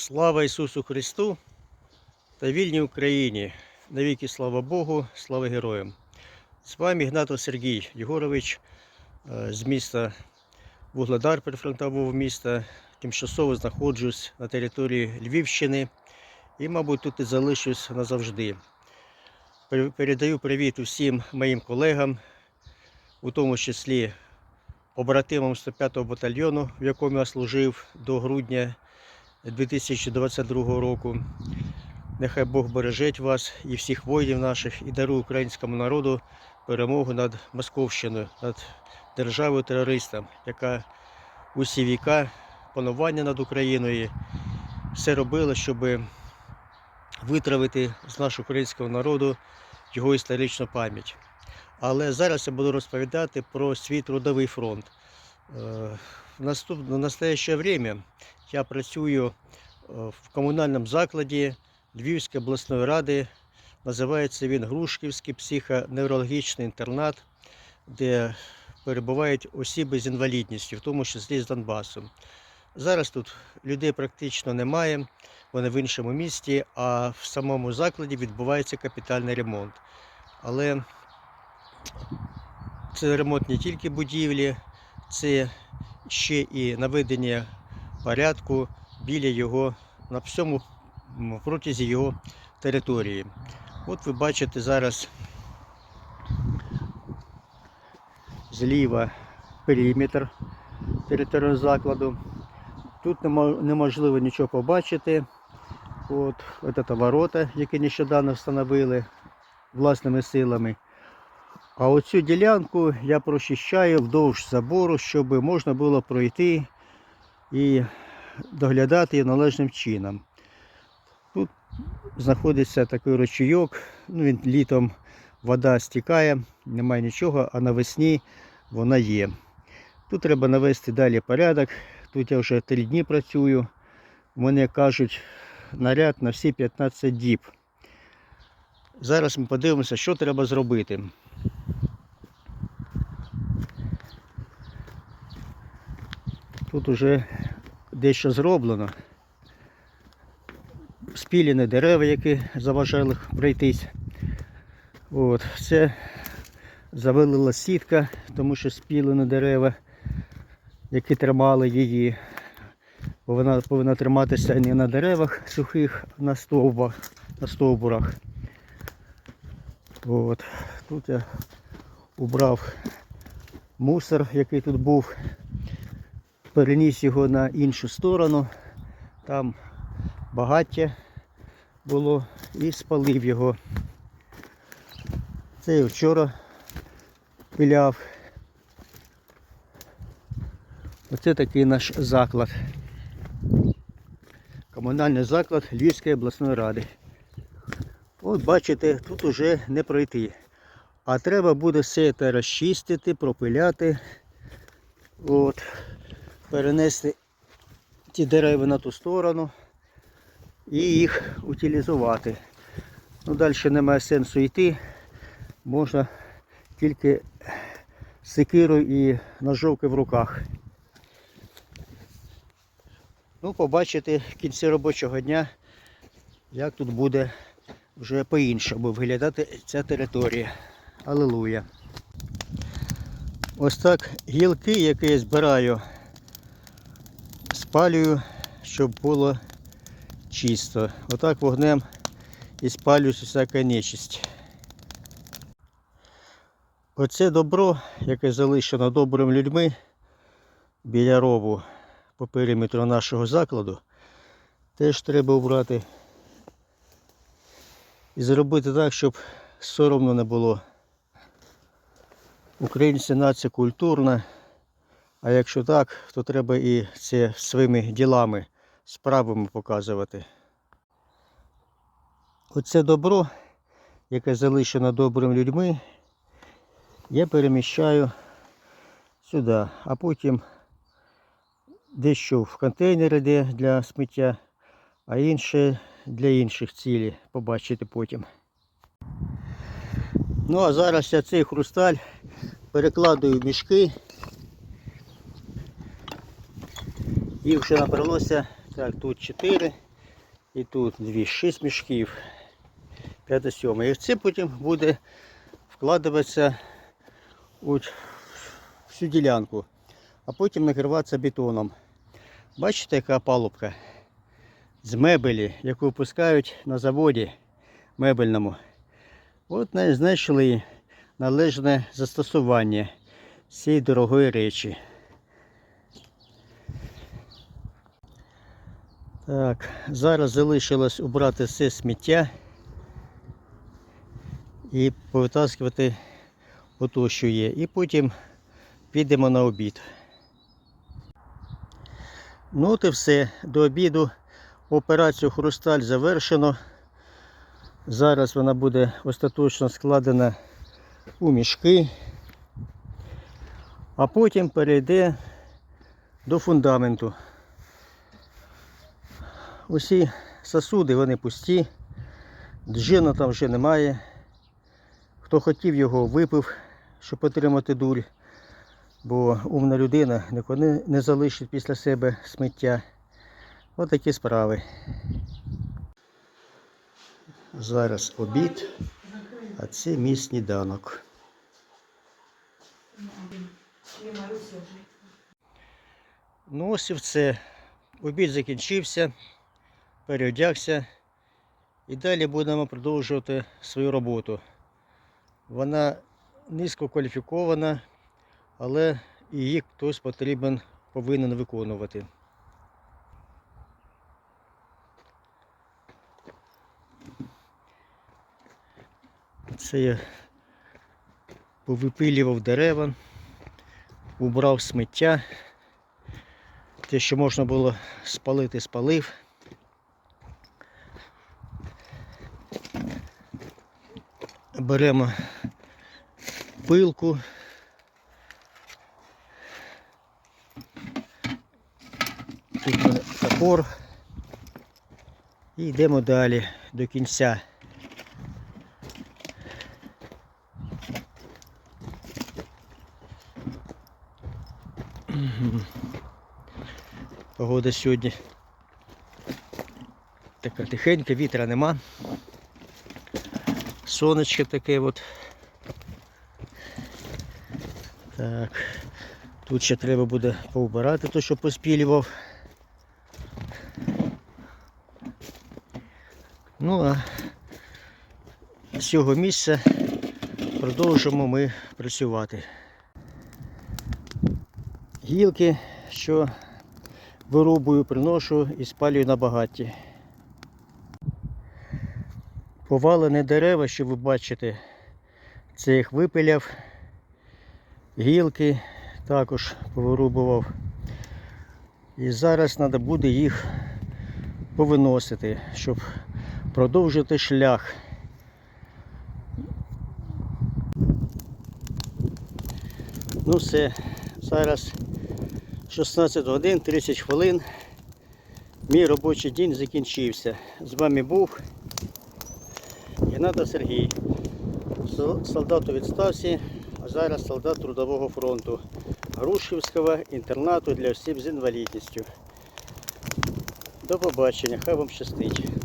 Слава Ісусу Христу та вільній Україні. Навіки слава Богу, слава героям. З вами Ігнатов Сергій Єгорович е, з міста Вугледар прифронтового міста. Тимчасово знаходжусь на території Львівщини і, мабуть, тут і залишусь назавжди. Передаю привіт усім моїм колегам, у тому числі побратимам 105-го батальйону, в якому я служив до грудня 2022 року. Нехай Бог бережеть вас і всіх воїнів наших і дарує українському народу перемогу над Московщиною, над державою терористом, яка усі віка панування над Україною все робила, щоб витравити з нашого українського народу його історичну пам'ять. Але зараз я буду розповідати про свій трудовий фронт. Е, В наступ... в настоящее я працюю е, в комунальному закладі Львівської обласної ради. Називається він Грушківський психоневрологічний інтернат, де перебувають особи з інвалідністю, в тому числі з Донбасу. Зараз тут людей практично немає, вони в іншому місті, а в самому закладі відбувається капітальний ремонт. Але це ремонт не тільки будівлі, це ще і наведення порядку біля його на всьому протязі його території. От ви бачите зараз зліва периметр території закладу. Тут неможливо нічого побачити. От, це ворота, які нещодавно встановили власними силами. А оцю ділянку я прочищаю вдовж забору, щоб можна було пройти і доглядати належним чином. Тут знаходиться такий ручійок, ну, він літом вода стікає, немає нічого, а навесні вона є. Тут треба навести далі порядок. Тут я вже три дні працюю. Мене кажуть наряд на всі 15 діб. Зараз ми подивимося, що треба зробити. Тут уже дещо зроблено. Спілені дерева, які заважали пройтись. От, це завалила сітка, тому що спілені дерева, які тримали її. Бо вона повинна триматися не на деревах сухих, а на стовбах, на стовбурах. От. Тут я убрав мусор, який тут був, переніс його на іншу сторону. Там багаття було і спалив його. Це я вчора пиляв. Оце такий наш заклад. Комунальний заклад Львівської обласної ради. От бачите, тут уже не пройти. А треба буде все це розчистити, пропиляти. От, перенести ті дерева на ту сторону і їх утилізувати. Ну, далі немає сенсу йти. Можна тільки секирою і ножовки в руках. Ну, побачите в кінці робочого дня, як тут буде вже по-іншому виглядати ця територія. Алілуя. Ось так гілки, які я збираю, спалюю, щоб було чисто. Отак вогнем і спалюється всяка нечисть. Оце добро, яке залишено добрими людьми біля рову по периметру нашого закладу, теж треба обрати і зробити так, щоб соромно не було. Українці нація культурна, а якщо так, то треба і це своїми ділами, справами показувати. Оце добро, яке залишено добрими людьми, я переміщаю сюди, а потім дещо в контейнери де для сміття, а інше для інших цілей. Побачите потім. Ну а зараз я цей хрусталь перекладую в мішки. Їх вже набралося. Так, тут 4, І тут дві, шість мішків. П'яте сьоме. І це потім буде вкладатися у всю ділянку, а потім накриватися бетоном. Бачите, яка палубка з мебелі, яку випускають на заводі мебельному. От знайшли належне застосування цієї дорогої речі. Так, зараз залишилось убрати все сміття і повитаскувати ото, що є. І потім підемо на обід. Ну от і все. До обіду операцію Хрусталь завершено. Зараз вона буде остаточно складена у мішки, а потім перейде до фундаменту. Усі сосуди вони пусті, джину там вже немає. Хто хотів його випив, щоб отримати дурь, бо умна людина ніколи не залишить після себе сміття. Ось такі справи. Зараз обід, а це мій сніданок. Ну все. Обід закінчився, переодягся і далі будемо продовжувати свою роботу. Вона низько кваліфікована, але її хтось потрібен, повинен виконувати. Це я повипилював дерева, убрав сміття. Те, що можна було спалити, спалив. Беремо пилку. Тут топор. І йдемо далі до кінця. Погода сьогодні така тихенька, вітра нема. Сонечко таке от. Так. Тут ще треба буде повбирати те, що поспілював. Ну а з цього місця продовжимо ми працювати. Гілки, що вирубую, приношу і спалюю на багатті. Повалені дерева, що ви бачите, це їх випиляв, гілки також повирубував. І зараз треба буде їх повиносити, щоб продовжити шлях. Ну все, зараз 16 годин 30 хвилин. Мій робочий день закінчився. З вами був Геннадій Сергій. Солдат у відставці, а зараз солдат Трудового фронту Грушківського інтернату для осіб з інвалідністю. До побачення, хай вам щастить.